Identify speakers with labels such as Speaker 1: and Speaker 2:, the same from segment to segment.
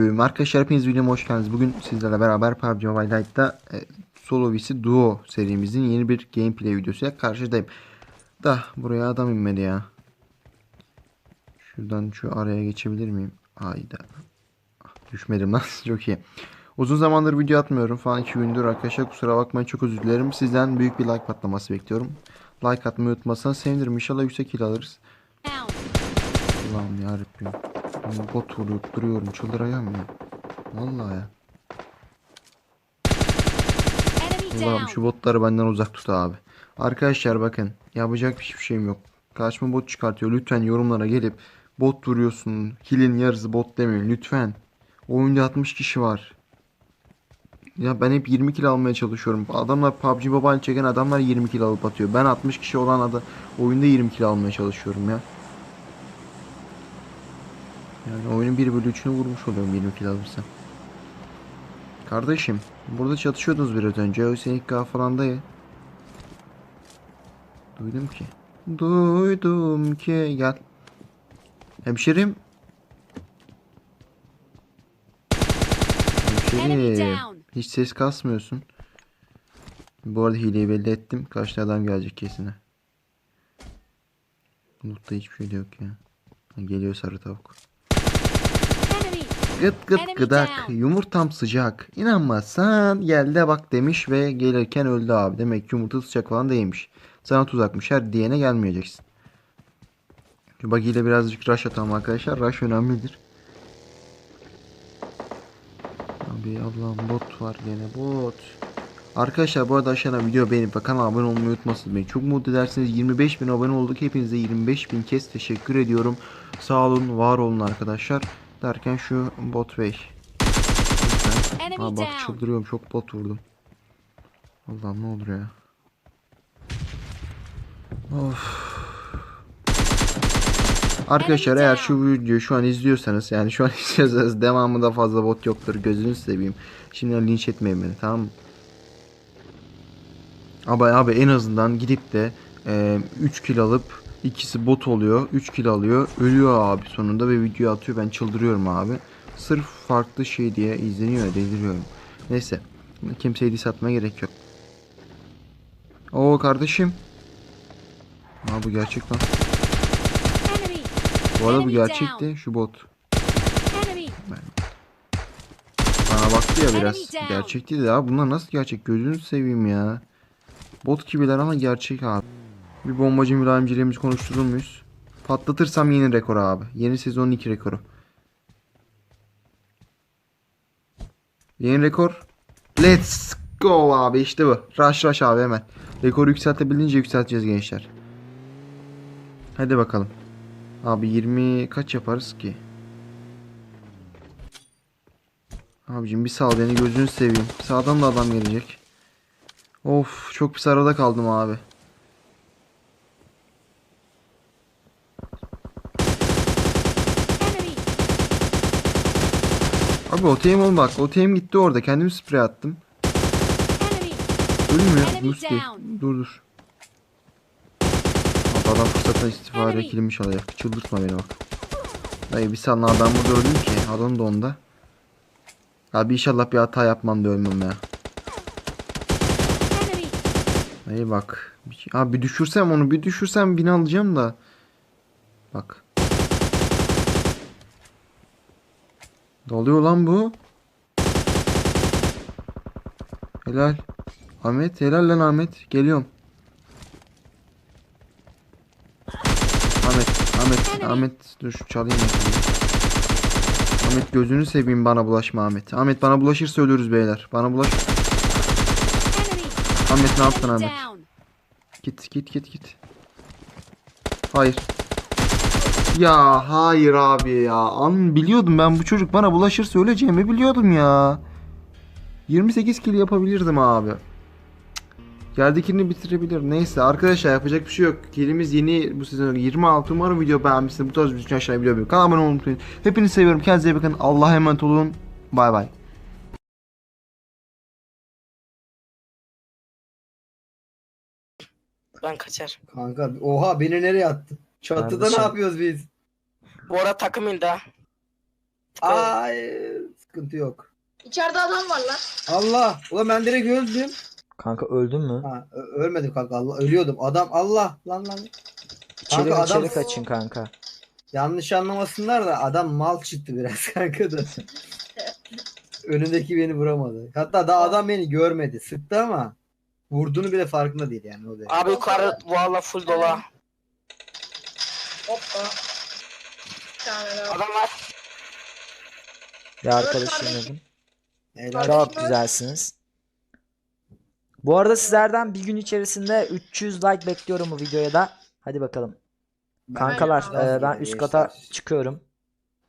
Speaker 1: Ee, Arkadaşlar hepiniz videoma hoş geldiniz. Bugün sizlerle beraber PUBG Mobile Lite'da e, Solo vs Duo serimizin yeni bir gameplay videosuyla karşıdayım. Da buraya adam inmedi ya. Şuradan şu araya geçebilir miyim? Hayda. Düşmedim lan. Çok iyi. Uzun zamandır video atmıyorum falan 2 gündür arkadaşlar kusura bakmayın çok özür dilerim. Sizden büyük bir like patlaması bekliyorum. Like atmayı unutmazsanız sevinirim. İnşallah yüksek kill alırız. Allah'ım yarabbim. Bot vurup duruyorum. Çıldıracağım ya. Vallahi ya. Allah'ım şu botları benden uzak tut abi. Arkadaşlar bakın. Yapacak hiçbir şeyim yok. Karşıma bot çıkartıyor. Lütfen yorumlara gelip bot vuruyorsun. Kill'in yarısı bot demeyin. Lütfen. Oyunda 60 kişi var. Ya ben hep 20 kill almaya çalışıyorum. Adamlar PUBG Mobile çeken adamlar 20 kill alıp atıyor. Ben 60 kişi olan ada oyunda 20 kill almaya çalışıyorum ya. Yani oyunun 1 bölü 3'ünü vurmuş oluyorum 20 kill alırsam. Kardeşim burada çatışıyordunuz biraz önce. O senin falan da ya. Duydum ki. Duydum ki. Gel. Hemşerim. Hemşerim. Hiç ses kasmıyorsun. Bu arada hileyi belli ettim. Karşıda adam gelecek kesine. Loot'ta hiçbir şey yok ya. Geliyor sarı tavuk. Gıt gıt gıdak. Yumurtam sıcak. İnanmazsan gel de bak demiş ve gelirken öldü abi. Demek ki yumurta sıcak falan değilmiş. Sana tuzakmış. Her diyene gelmeyeceksin. Buggy ile birazcık rush atalım arkadaşlar. Rush önemlidir. Abi Allah'ım bot var gene bot. Arkadaşlar bu arada aşağıdan video beğenip ve kanala abone olmayı unutmasınız. Beni çok mutlu edersiniz. 25 bin abone olduk. Hepinize 25 bin kez teşekkür ediyorum. Sağ olun, var olun arkadaşlar. Derken şu bot bey. Aa, bak çıldırıyorum çok bot vurdum. Allah'ım ne olur ya. Of. Arkadaşlar eğer şu videoyu şu an izliyorsanız yani şu an izliyorsanız devamında fazla bot yoktur gözünüzü seveyim. Şimdi linç etmeyin beni tamam mı? Abi abi en azından gidip de e, 3 kill alıp ikisi bot oluyor. 3 kill alıyor. Ölüyor abi sonunda ve video atıyor. Ben çıldırıyorum abi. Sırf farklı şey diye izleniyor. Deliriyorum. Neyse. Kimseye diss atmaya gerek yok. Oo kardeşim. Aa bu gerçek lan. Bu arada bu gerçekti. Şu bot. Bana baktı ya biraz. Gerçek değil ya. Bunlar nasıl gerçek? Gözünü seveyim ya. Bot gibiler ama gerçek abi. Bir bombacı mülayimciliğimizi konuşturur muyuz? Patlatırsam yeni rekor abi. Yeni sezonun 2 rekoru. Yeni rekor. Let's go abi işte bu. Rush rush abi hemen. Rekoru yükseltebilince yükselteceğiz gençler. Hadi bakalım. Abi 20 kaç yaparız ki? Abicim bir sal beni gözünü seveyim. Sağdan da adam gelecek. Of çok pis arada kaldım abi.
Speaker 2: Enemy.
Speaker 1: Abi OTM ol bak. OTM gitti orada. Kendim sprey attım. Ölmüyor. Musti. Dur dur. Abi adam fırsattan istifade kilmiş alacak. Çıldırtma beni bak. Dayı bir lan ben burada öldüm ki. Adam da onda. Abi inşallah bir hata yapmam da ölmem ya. Dayı bak. Şey- Abi bir düşürsem onu bir düşürsem bini alacağım da. Bak. Ne oluyor lan bu? Helal. Ahmet helal lan Ahmet. Geliyorum. Ahmet, Ahmet. Ahmet dur şu çalayım. Ahmet gözünü seveyim bana bulaşma Ahmet. Ahmet bana bulaşırsa ölürüz beyler. Bana bulaş. Ahmet ne yaptın Ahmet? Git git git git. Hayır. Ya hayır abi ya. An biliyordum ben bu çocuk bana bulaşırsa öleceğimi biliyordum ya. 28 kill yapabilirdim abi. Yerdekini bitirebilir. Neyse arkadaşlar yapacak bir şey yok. Killimiz yeni bu sezon 26. Umarım video beğenmişsiniz. Bu tarz bir şey aşağıya video Kanalıma abone olmayı unutmayın. Hepinizi seviyorum. Kendinize iyi bakın. Allah'a emanet olun. Bay bay.
Speaker 3: Ben kaçar.
Speaker 4: Kanka oha beni nereye attı? Çatıda
Speaker 1: Kardeşim.
Speaker 4: ne yapıyoruz biz?
Speaker 3: Arada takım indi.
Speaker 4: Ay
Speaker 5: Sıkıntı yok.
Speaker 3: İçeride adam var lan.
Speaker 5: Allah. Ulan ben direkt öldüm.
Speaker 4: Kanka öldün mü?
Speaker 5: Ha, ö- ölmedim kanka. Allah, ölüyordum. Adam Allah. Lan lan.
Speaker 4: İçeri
Speaker 5: Kanka
Speaker 4: içeri
Speaker 5: adam-
Speaker 4: kaçın kanka.
Speaker 5: Yanlış anlamasınlar da adam mal çıktı biraz kanka da. Önündeki beni vuramadı. Hatta daha adam beni görmedi. Sıktı ama vurduğunu bile farkında değil yani o da.
Speaker 6: Abi yukarı valla full dola.
Speaker 3: Hoppa. Bir tane daha.
Speaker 6: Adam var.
Speaker 4: Bir arkadaşım
Speaker 3: kardeşim.
Speaker 4: dedim.
Speaker 5: Helal.
Speaker 4: Çok güzelsiniz. Bu arada sizlerden bir gün içerisinde 300 like bekliyorum bu videoya da. Hadi bakalım. Kankalar
Speaker 3: Ben-
Speaker 4: e, ben üst kata çıkıyorum.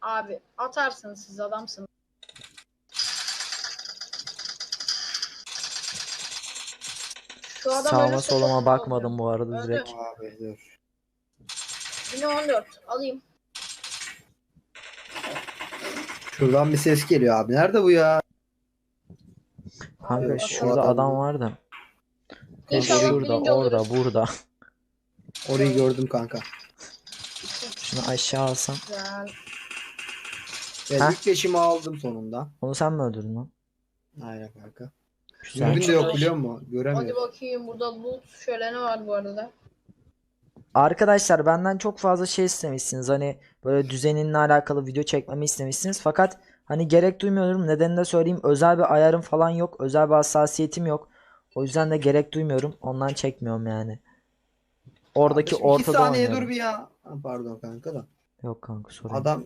Speaker 3: Abi atarsınız siz adamsınız. Şu adam
Speaker 4: Sağıma
Speaker 3: ölürse
Speaker 4: soluma
Speaker 3: çok
Speaker 4: bakmadım bu arada
Speaker 3: Öldü.
Speaker 4: direkt.
Speaker 5: Abi dur.
Speaker 3: 1014 alayım.
Speaker 5: Şuradan bir ses geliyor abi. Nerede bu ya?
Speaker 4: Kanka
Speaker 3: Abi,
Speaker 4: şurada
Speaker 5: adam-
Speaker 4: adam vardı.
Speaker 3: İnşallah
Speaker 4: Şurada,
Speaker 3: birinci
Speaker 4: orada,
Speaker 3: oluruz.
Speaker 4: burada.
Speaker 5: Orayı gördüm kanka.
Speaker 4: Şunu aşağı alsam.
Speaker 3: Güzel.
Speaker 5: Ben
Speaker 4: Heh.
Speaker 5: ilk leşimi aldım sonunda.
Speaker 4: Onu sen mi öldürdün lan?
Speaker 5: Aynen kanka.
Speaker 4: Güzel.
Speaker 5: Dürbün de yok biliyor musun?
Speaker 3: Hadi
Speaker 5: Göremiyorum.
Speaker 3: bakayım burada loot şöyle ne var bu arada?
Speaker 4: Arkadaşlar benden çok fazla şey istemişsiniz. Hani böyle düzeninle alakalı video çekmemi istemişsiniz. Fakat hani gerek duymuyorum. Nedenini de söyleyeyim. Özel bir ayarım falan yok. Özel bir hassasiyetim yok. O yüzden de gerek duymuyorum. Ondan çekmiyorum yani. Oradaki
Speaker 5: Kardeşim, iki
Speaker 4: ortada
Speaker 5: saniye
Speaker 4: oynuyorum.
Speaker 5: dur bir ya. Ha, pardon kanka da.
Speaker 4: Yok kanka sorun.
Speaker 5: Adam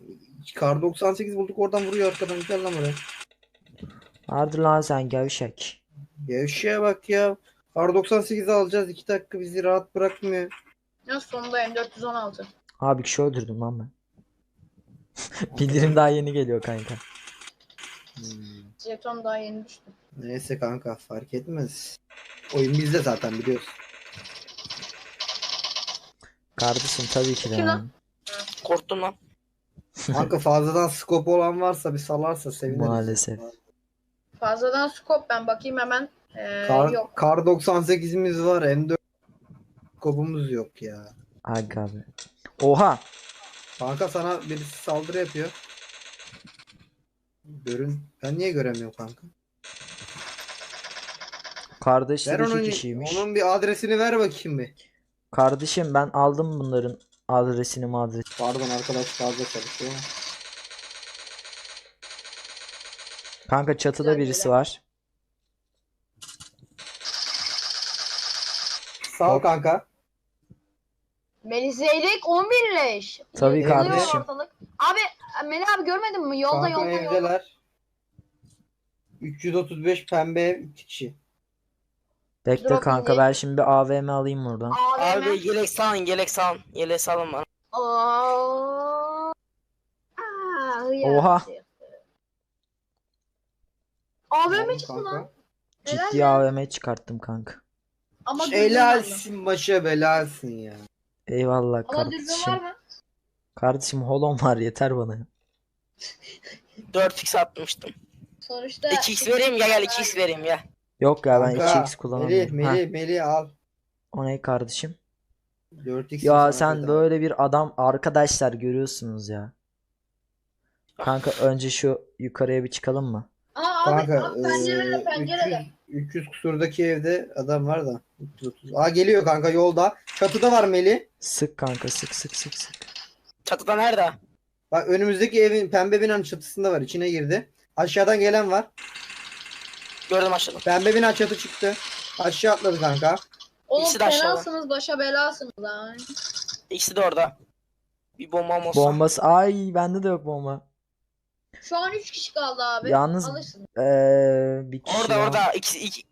Speaker 5: kar 98 bulduk oradan vuruyor arkadan gel lan oraya.
Speaker 4: Vardır lan sen gevşek.
Speaker 5: Gevşeye bak ya. Kar 98 alacağız 2 dakika bizi rahat bırakmıyor.
Speaker 3: Ya sonunda M416.
Speaker 4: Abi kişi öldürdüm lan ben. Bildirim daha yeni geliyor kanka.
Speaker 5: Hmm.
Speaker 3: Jeton daha yeni düştü.
Speaker 5: Neyse kanka fark etmez. Oyun bizde zaten biliyorsun.
Speaker 4: Kardeşim tabii ki de.
Speaker 3: Kim lan?
Speaker 4: yani.
Speaker 6: Korktum lan.
Speaker 5: Kanka fazladan skop olan varsa bir salarsa seviniriz.
Speaker 4: Maalesef.
Speaker 3: Fazladan scope ben bakayım hemen. Ee,
Speaker 5: Kar,
Speaker 3: yok.
Speaker 5: kar 98'imiz var M4 skopumuz yok ya.
Speaker 4: Aga abi. Oha.
Speaker 5: Kanka sana birisi saldırı yapıyor. Görün. Ben niye göremiyorum kanka?
Speaker 4: Kardeşler
Speaker 5: Ver
Speaker 4: iki
Speaker 5: onun,
Speaker 4: kişiymiş.
Speaker 5: onun bir adresini ver bakayım bir.
Speaker 4: Kardeşim ben aldım bunların adresini madresini.
Speaker 5: Pardon arkadaş fazla çalışıyor.
Speaker 4: Kanka çatıda
Speaker 3: Güzel,
Speaker 4: birisi var.
Speaker 5: Sağ ol
Speaker 4: Hop.
Speaker 5: kanka.
Speaker 3: Melis Zeyrek 11 leş.
Speaker 4: Tabii
Speaker 3: Yıkılıyor
Speaker 4: kardeşim.
Speaker 3: ortalık. Abi Melih abi görmedin mi? Yolda
Speaker 5: Kanka
Speaker 3: yolda yolda.
Speaker 5: evdeler. 335 pembe ev 2 kişi.
Speaker 4: Bekle
Speaker 3: Drop
Speaker 4: kanka ben şimdi bir AVM alayım buradan.
Speaker 3: AVM.
Speaker 6: Abi yelek salın yelek salın. Yelek salın bana.
Speaker 3: Aa. Hıyar.
Speaker 4: Oha.
Speaker 3: AVM çıktı
Speaker 5: Kanka.
Speaker 3: lan. Helal
Speaker 4: Ciddi
Speaker 3: ya.
Speaker 4: AVM çıkarttım kanka.
Speaker 3: Ama?
Speaker 5: Helalsin başa belalsin ya.
Speaker 4: Eyvallah
Speaker 3: Ama dürbün var
Speaker 4: kardeşim.
Speaker 3: mı?
Speaker 4: Kardeşim holon var yeter bana.
Speaker 6: 4x atmıştım.
Speaker 3: Sonuçta
Speaker 6: 2x vereyim ya gel 2x vereyim ya.
Speaker 4: Yok ya ben
Speaker 5: Kanka,
Speaker 4: 2x
Speaker 5: Melih,
Speaker 4: kullanamıyorum. Ha,
Speaker 5: Melih, Melih al.
Speaker 4: o ne kardeşim?
Speaker 5: 4x
Speaker 4: Ya sen böyle bir adam arkadaşlar görüyorsunuz ya. Kanka önce şu yukarıya bir çıkalım mı?
Speaker 3: Aa abi,
Speaker 5: Kanka
Speaker 3: abi pencerede pencerede.
Speaker 5: 300, 300 kusurdaki evde adam var da. 330. Aa geliyor kanka yolda. Çatıda var Melih.
Speaker 4: Sık kanka sık sık sık sık.
Speaker 6: Çatıda nerede?
Speaker 5: Bak önümüzdeki evin pembe binanın çatısında var. içine girdi. Aşağıdan gelen var.
Speaker 6: Gördüm aşağıda.
Speaker 5: Pembe bina çatı çıktı. Aşağı atladı kanka.
Speaker 3: Oğlum
Speaker 6: İkisi de aşağıda.
Speaker 3: fenasınız başa belasınız lan.
Speaker 6: İkisi de orada. Bir bombam olsa.
Speaker 4: Bombası ay bende de yok bomba.
Speaker 3: Şu an 3 kişi kaldı abi.
Speaker 4: Yalnız-
Speaker 3: Alırsın.
Speaker 4: Ee, bir kişi
Speaker 6: Orada
Speaker 4: daha.
Speaker 6: orada. İkisi, iki,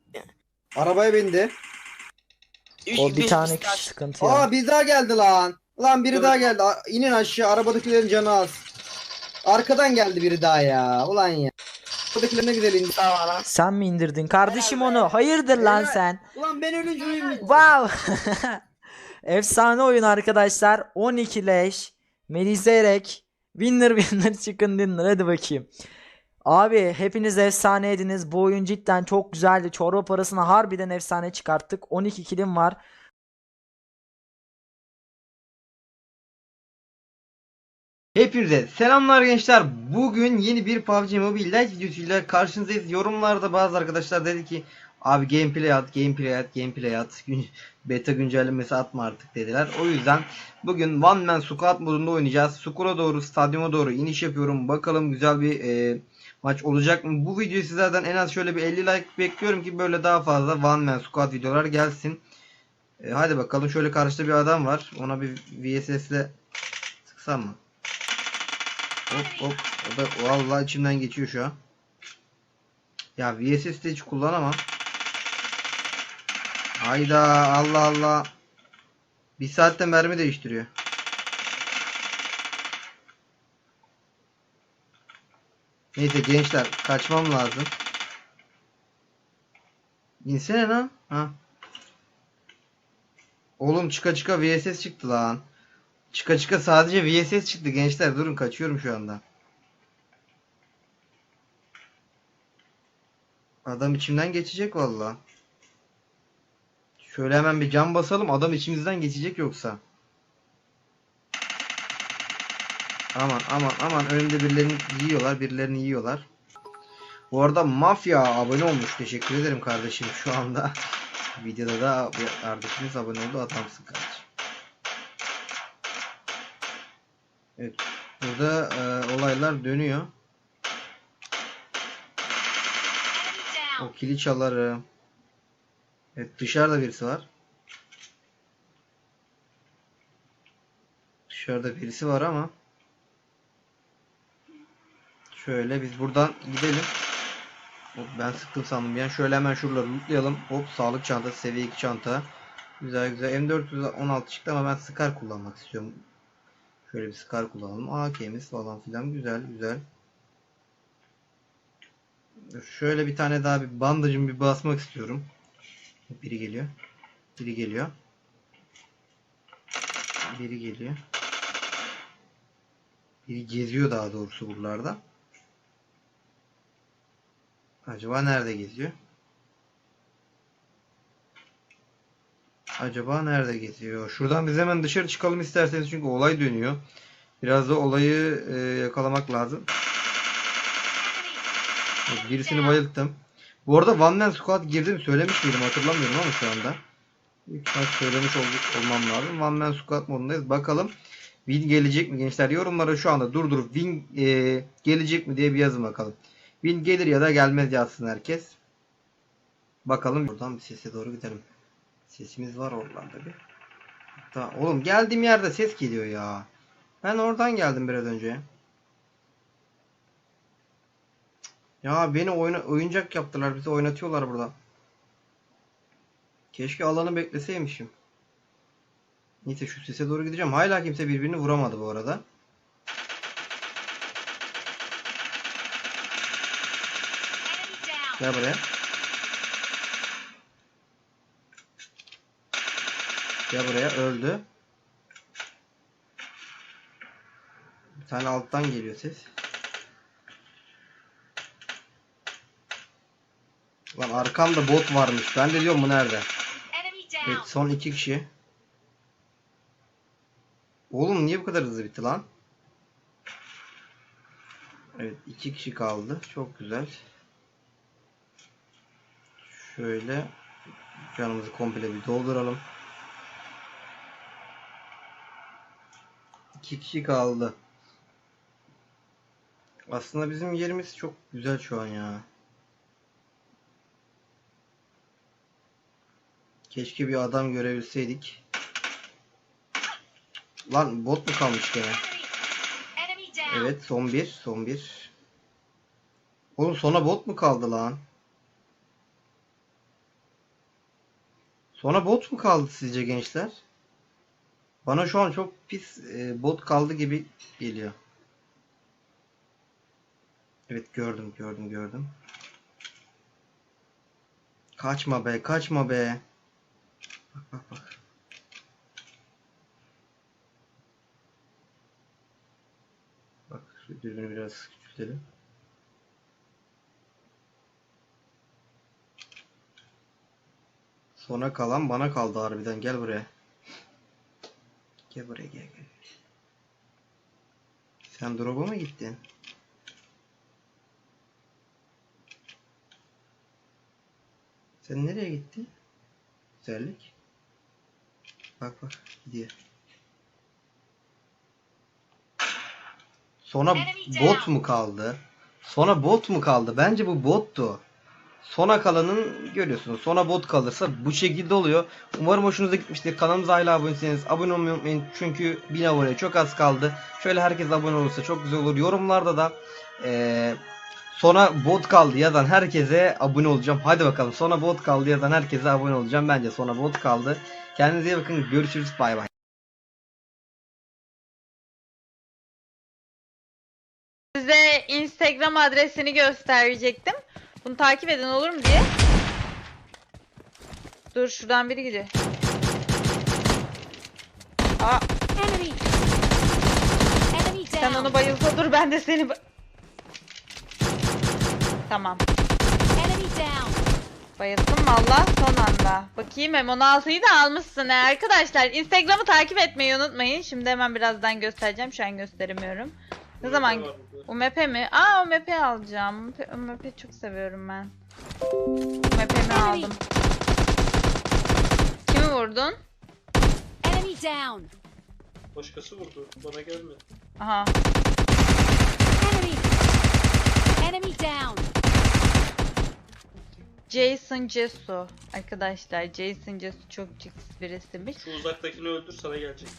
Speaker 5: Arabaya bindi.
Speaker 6: üç,
Speaker 4: O bir
Speaker 6: bir-
Speaker 4: tane
Speaker 6: bir-
Speaker 4: kişi sıkıntı ya.
Speaker 5: Aa bir daha geldi lan. Lan biri
Speaker 6: Evet.
Speaker 5: daha geldi. Aa, İnin aşağı. Arabadakilerin canı az. Arkadan geldi biri daha ya. Ulan ya. Arabadakiler ne güzel indi.
Speaker 6: Tamam lan.
Speaker 4: Sen mi indirdin kardeşim onu? Hayırdır lan
Speaker 5: Helal.
Speaker 4: sen?
Speaker 5: Ulan ben ölünce.
Speaker 4: Wow. Efsane oyun arkadaşlar. 12 leş. Melizerek. Winner winner çıkın dinler. Hadi bakayım. Abi hepiniz efsaneydiniz. Bu oyun cidden çok güzeldi. Çorba parasını harbiden efsane çıkarttık. 12 kilim var.
Speaker 5: Hepinize selamlar gençler. Bugün yeni bir PUBG Mobile Lite videosuyla karşınızdayız. Yorumlarda bazı arkadaşlar dedi ki abi gameplay at, gameplay at, gameplay at. Beta güncellemesi atma artık dediler. O yüzden bugün One Man Squad modunda oynayacağız. Sukura doğru, stadyuma doğru iniş yapıyorum. Bakalım güzel bir e, maç olacak mı? Bu videoyu sizlerden en az şöyle bir 50 like bekliyorum ki böyle daha fazla One Man Squad videolar gelsin. E, hadi bakalım şöyle karşıda bir adam var. Ona bir VSS ile sıksam mı? Hop hop. O da vallahi içimden geçiyor şu an. Ya VSS de hiç kullanamam. Hayda Allah Allah. Bir saatte mermi değiştiriyor. Neyse gençler kaçmam lazım. İnsene lan. Ha. Oğlum çıka çıka VSS çıktı lan. Çıka çıka sadece VSS çıktı gençler. Durun kaçıyorum şu anda. Adam içimden geçecek valla. Şöyle hemen bir cam basalım. Adam içimizden geçecek yoksa. Aman aman aman önümde birilerini yiyorlar. Birilerini yiyorlar. Bu arada Mafya abone olmuş. Teşekkür ederim kardeşim şu anda. Videoda da kardeşimiz abone oldu. Adamsın kardeşim. Evet. Burada e, olaylar dönüyor. O kili çalarım. Evet dışarıda birisi var. Dışarıda birisi var ama. Şöyle biz buradan gidelim. Hop, ben sıktım sandım. Yani şöyle hemen şuraları lootlayalım. Hop sağlık çantası seviye 2 çanta. Güzel güzel. M416 çıktı ama ben Scar kullanmak istiyorum. Şöyle bir Scar kullanalım. AK'miz falan filan. Güzel güzel. Şöyle bir tane daha bir bandajımı bir basmak istiyorum. Biri geliyor. Biri geliyor. Biri geliyor. Biri geziyor daha doğrusu buralarda. Acaba nerede geziyor? Acaba nerede geziyor? Şuradan biz hemen dışarı çıkalım isterseniz çünkü olay dönüyor. Biraz da olayı e, yakalamak lazım. Birisini bayılttım. Bu arada One Man Squad girdim söylemiş miydim hatırlamıyorum ama şu anda. İlk maç söylemiş ol- olmam lazım. One Man Squad modundayız. Bakalım win gelecek mi gençler? Yorumlara şu anda durdurup win e, gelecek mi diye bir yazın bakalım. Win gelir ya da gelmez yazsın herkes. Bakalım. Buradan bir sese doğru gidelim. Sesimiz var oralarda bir. Hatta, oğlum geldiğim yerde ses geliyor ya. Ben oradan geldim biraz önce. Ya beni oyna oyuncak yaptılar. Bizi oynatıyorlar burada. Keşke alanı bekleseymişim. Neyse şu sese doğru gideceğim. Hala kimse birbirini vuramadı bu arada. Gel buraya. Gel buraya öldü. Bir tane alttan geliyor ses. Lan arkamda bot varmış. Ben de diyorum bu nerede? Evet son iki kişi. Oğlum niye bu kadar hızlı bitti lan? Evet iki kişi kaldı. Çok güzel. Şöyle canımızı komple bir dolduralım. İki kişi kaldı. Aslında bizim yerimiz çok güzel şu an ya. Keşke bir adam görebilseydik. Lan bot mu kalmış gene? Evet son bir. Son bir. Oğlum sona bot mu kaldı lan? Sona bot mu kaldı sizce gençler? Bana şu an çok pis e, bot kaldı gibi geliyor. Evet gördüm gördüm gördüm. Kaçma be kaçma be. Bak şu dürbünü biraz küçültelim. Sona kalan bana kaldı harbiden. Gel buraya. Gel buraya gel gel. Sen drop'a mı gittin? Sen nereye gittin? Güzellik. Bak bak gidiyor. Sonra bot mu kaldı? Sonra bot mu kaldı? Bence bu bottu. Sona kalanın görüyorsunuz. Sona bot kalırsa bu şekilde oluyor. Umarım hoşunuza gitmiştir. Kanalımıza hala aboneyseniz abone olmayı unutmayın. Çünkü 1000 abone çok az kaldı. Şöyle herkes abone olursa çok güzel olur. Yorumlarda da eee sona bot kaldı yazan herkese abone olacağım. Hadi bakalım sona bot kaldı yazan herkese abone olacağım. Bence sona bot kaldı. Kendinize iyi bakın. Görüşürüz. Bay bay.
Speaker 7: Size Instagram adresini gösterecektim. Bunu takip edin olur mu diye. Dur şuradan biri gidiyor. Aa
Speaker 2: Enemy. Enemy down.
Speaker 7: sen onu bayılsa dur ben de seni ba- Tamam.
Speaker 2: Enemy down.
Speaker 7: Bayıldım valla son anda. Bakayım M16'yı da almışsın he. Arkadaşlar Instagram'ı takip etmeyi unutmayın. Şimdi hemen birazdan göstereceğim. Şu an gösteremiyorum. Ne zaman? UMP mi? Aa UMP alacağım. UMP, UMP çok seviyorum ben. UMP'mi aldım. Kimi vurdun?
Speaker 2: Enemy down.
Speaker 8: Başkası vurdu. Bana gelmedi.
Speaker 7: Aha.
Speaker 2: Enemy. Enemy down.
Speaker 7: Jason Jesu. Arkadaşlar Jason Jesu çok cix birisiymiş.
Speaker 8: Şu uzaktakini öldür sana gelecek.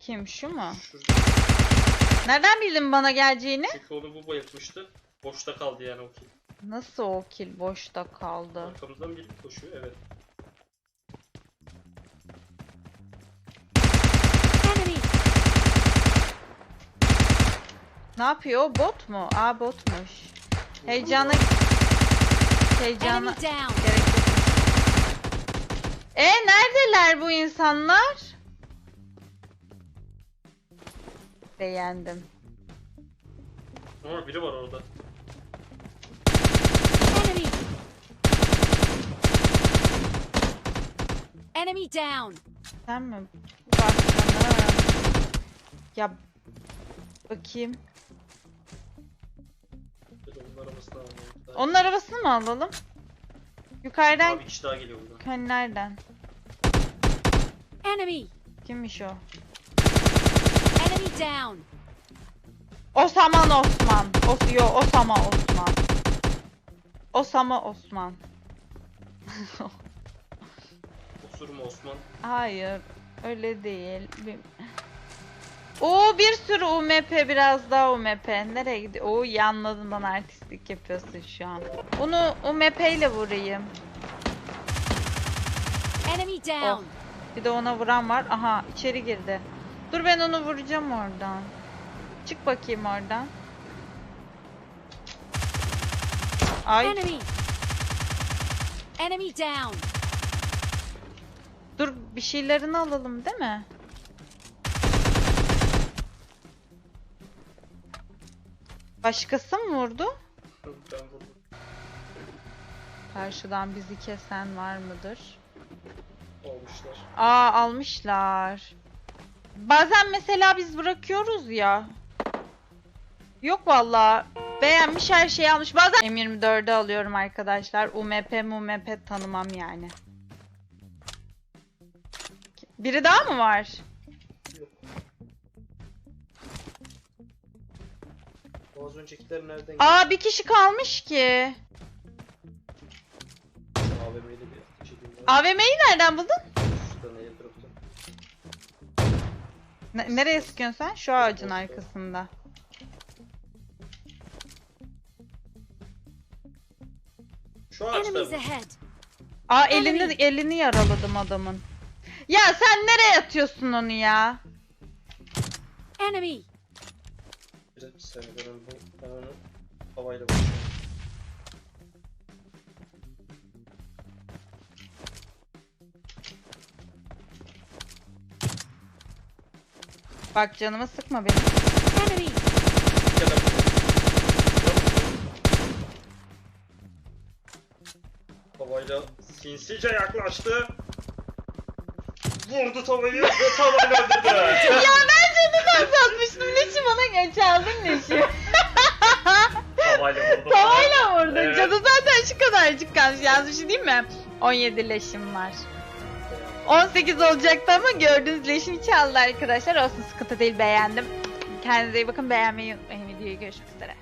Speaker 7: Kim şu mu?
Speaker 8: Şurada.
Speaker 7: Nereden bildin bana geleceğini?
Speaker 8: Çünkü onu bu bayıltmıştı. Boşta kaldı yani o kill.
Speaker 7: Nasıl o kill boşta kaldı?
Speaker 8: Arkamızdan biri koşuyor evet.
Speaker 2: Enemy.
Speaker 7: Ne yapıyor? o? Bot mu? Aa botmuş. Heyecanı
Speaker 2: down.
Speaker 7: gerek yok. E neredeler bu insanlar? Beğendim.
Speaker 8: Ama biri var orada.
Speaker 2: Enemy. Enemy down.
Speaker 7: Sen mi? Bak canım. Ya bakayım.
Speaker 8: Onun arabasını alalım.
Speaker 7: Onun arabasını mı alalım? Yukarıdan
Speaker 8: Abi kişi daha geliyor buradan.
Speaker 7: hani nereden?
Speaker 2: Enemy.
Speaker 7: Kimmiş o?
Speaker 2: Enemy down.
Speaker 7: Osaman Osman. Os yo Osama Osman. Osama Osman.
Speaker 8: Osurma Osman.
Speaker 7: Hayır, öyle değil. Bir... Oo bir sürü UMP biraz daha UMP. Nereye gidiyor? Oo bana artistlik yapıyorsun şu an. Bunu UMP ile vurayım.
Speaker 2: Enemy down.
Speaker 7: Bir de ona vuran var. Aha içeri girdi. Dur ben onu vuracağım oradan. Çık bakayım oradan. Ay
Speaker 2: Enemy. Enemy down.
Speaker 7: dur bir şeylerini alalım değil mi? Başkası mı vurdu?
Speaker 8: Ben vurdum.
Speaker 7: Karşıdan bizi kesen var mıdır?
Speaker 8: Olmuşlar.
Speaker 7: Aa almışlar. Bazen mesela biz bırakıyoruz ya. Yok valla. Beğenmiş her şeyi almış. Bazen M24'ü alıyorum arkadaşlar. UMP MUMP tanımam yani. Biri daha mı var?
Speaker 8: O az öncekiler nereden geldi?
Speaker 7: Aa bir kişi kalmış ki.
Speaker 8: Bir ben.
Speaker 7: AVM'yi nereden buldun?
Speaker 8: Şurada neye bıraktım?
Speaker 7: Ne- nereye sıkıyorsun sen? Şu ağacın arkasında.
Speaker 8: Şu ağaçta
Speaker 2: Enemies
Speaker 8: mı?
Speaker 2: ahead.
Speaker 7: Aa elini elini yaraladım adamın. Ya sen nereye atıyorsun onu ya?
Speaker 2: Enemy.
Speaker 8: Bir bir saniye ben onu, ben onu havayla vuracağım.
Speaker 7: Bak canımı sıkma benim.
Speaker 2: Enemy.
Speaker 8: Havayla sinsice yaklaştı. Vurdu tavayı ve tavayla öldürdü.
Speaker 7: Ya bence cadıdan satmıştım. Leşi bana geç aldın leşi.
Speaker 8: Havayla vurdum.
Speaker 7: Tavayla vurdun.
Speaker 8: Evet.
Speaker 7: Cadı zaten şu kadarcık kalmış. Yalnız şey diyeyim mi? 17 leşim var. 18 olacaktı ama gördüğünüz leşimi çaldı arkadaşlar. Olsun sıkıntı değil beğendim. Kendinize iyi bakın beğenmeyi unutmayın videoyu görüşmek üzere.